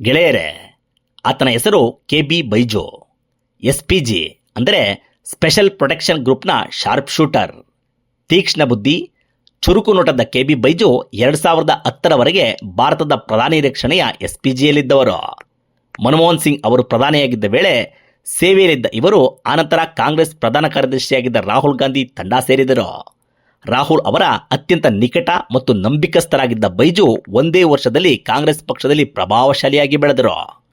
ಗೆಳೆಯರೇ, ಆತನ ಹೆಸರು K B Baiju S P G ಅಂದರೆ ಸ್ಪೆಷಲ್ ಪ್ರೊಟೆಕ್ಷನ್ ಗ್ರೂಪ್ನ ಶಾರ್ಪ್ ಶೂಟರ್. ತೀಕ್ಷ್ಣ ಬುದ್ಧಿ, ಚುರುಕು ನೋಟದ ಕೆ ಬಿ ಬೈಜು ಎರಡು ಸಾವಿರದ ಹತ್ತರವರೆಗೆ ಭಾರತದ ಪ್ರಧಾನಿ ರಕ್ಷಣೆಯ ಎಸ್ ಪಿ ಜಿಯಲ್ಲಿದ್ದವರು ಮನಮೋಹನ್ ಸಿಂಗ್ ಅವರು ಪ್ರಧಾನಿಯಾಗಿದ್ದ ವೇಳೆ ಸೇವೆಯಲ್ಲಿದ್ದ ಇವರು ಆನಂತರ ಕಾಂಗ್ರೆಸ್ ಪ್ರಧಾನ ಕಾರ್ಯದರ್ಶಿಯಾಗಿದ್ದ ರಾಹುಲ್ ಗಾಂಧಿ ತಂಡ ಸೇರಿದರು. ರಾಹುಲ್ ಅವರ ಅತ್ಯಂತ ನಿಕಟ ಮತ್ತು ನಂಬಿಕಸ್ಥರಾಗಿದ್ದ ಬೈಜು ಒಂದೇ ವರ್ಷದಲ್ಲಿ ಕಾಂಗ್ರೆಸ್ ಪಕ್ಷದಲ್ಲಿ ಪ್ರಭಾವಶಾಲಿಯಾಗಿ ಬೆಳೆದರು.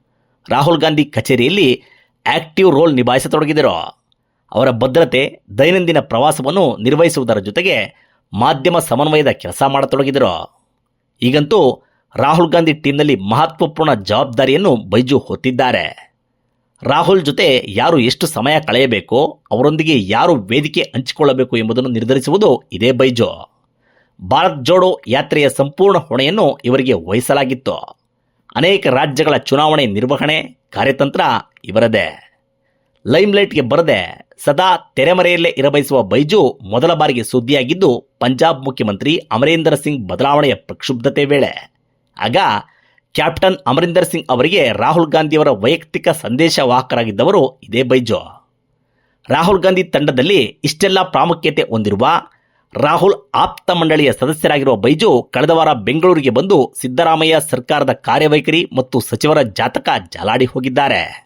ರಾಹುಲ್ ಗಾಂಧಿ ಕಚೇರಿಯಲ್ಲಿ ಆಕ್ಟಿವ್ ರೋಲ್ ನಿಭಾಯಿಸತೊಡಗಿದರು. ಅವರ ಭದ್ರತೆ, ದೈನಂದಿನ ಪ್ರವಾಸವನ್ನು ನಿರ್ವಹಿಸುವುದರ ಜೊತೆಗೆ ಮಾಧ್ಯಮ ಸಮನ್ವಯದ ಕೆಲಸ ಮಾಡತೊಡಗಿದರು. ಈಗಂತೂ ರಾಹುಲ್ ಗಾಂಧಿ ಟೀಮ್ನಲ್ಲಿ ಮಹತ್ವಪೂರ್ಣ ಜವಾಬ್ದಾರಿಯನ್ನು ಬೈಜು ಹೊತ್ತಿದ್ದಾರೆ. ರಾಹುಲ್ ಜೊತೆ ಯಾರು ಎಷ್ಟು ಸಮಯ ಕಳೆಯಬೇಕು, ಅವರೊಂದಿಗೆ ಯಾರು ವೇದಿಕೆ ಹಂಚಿಕೊಳ್ಳಬೇಕು ಎಂಬುದನ್ನು ನಿರ್ಧರಿಸುವುದು ಇದೇ ಬೈಜು. ಭಾರತ್ ಜೋಡೋ ಯಾತ್ರೆಯ ಸಂಪೂರ್ಣ ಹೊಣೆಯನ್ನು ಇವರಿಗೆ ವಹಿಸಲಾಗಿತ್ತು. ಅನೇಕ ರಾಜ್ಯಗಳ ಚುನಾವಣೆ ನಿರ್ವಹಣೆ, ಕಾರ್ಯತಂತ್ರ ಇವರದೇ. ಲೈಮ್ಲೈಟ್ಗೆ ಬರದೆ ಸದಾ ತೆರೆಮರೆಯಲ್ಲೇ ಇರಬಯಸುವ ಬೈಜು ಮೊದಲ ಬಾರಿಗೆ ಸುದ್ದಿಯಾಗಿದ್ದು, ಪಂಜಾಬ್ ಮುಖ್ಯಮಂತ್ರಿ ಅಮರೇಂದರ್ ಸಿಂಗ್ ಬದಲಾವಣೆಯ ಪ್ರಕ್ಷುಬ್ಧತೆ ವೇಳೆ. ಆಗ ಕ್ಯಾಪ್ಟನ್ ಅಮರಿಂದರ್ ಸಿಂಗ್ ಅವರಿಗೆ ರಾಹುಲ್ ಗಾಂಧಿಯವರ ವೈಯಕ್ತಿಕ ಸಂದೇಶವಾಹಕರಾಗಿದ್ದವರು ಇದೇ ಬೈಜು. ರಾಹುಲ್ ಗಾಂಧಿ ತಂಡದಲ್ಲಿ ಇಷ್ಟೆಲ್ಲ ಪ್ರಾಮುಖ್ಯತೆ ಹೊಂದಿರುವ ರಾಹುಲ್ ಆಪ್ತ ಮಂಡಳಿಯ ಸದಸ್ಯರಾಗಿರುವ ಬೈಜು ಕಳೆದ ವಾರ ಬೆಂಗಳೂರಿಗೆ ಬಂದು ಸಿದ್ದರಾಮಯ್ಯ ಸರ್ಕಾರದ ಕಾರ್ಯವೈಖರಿ ಮತ್ತು ಸಚಿವರ ಜಾತಕ ಜಾಲಾಡಿ ಹೋಗಿದ್ದಾರೆ.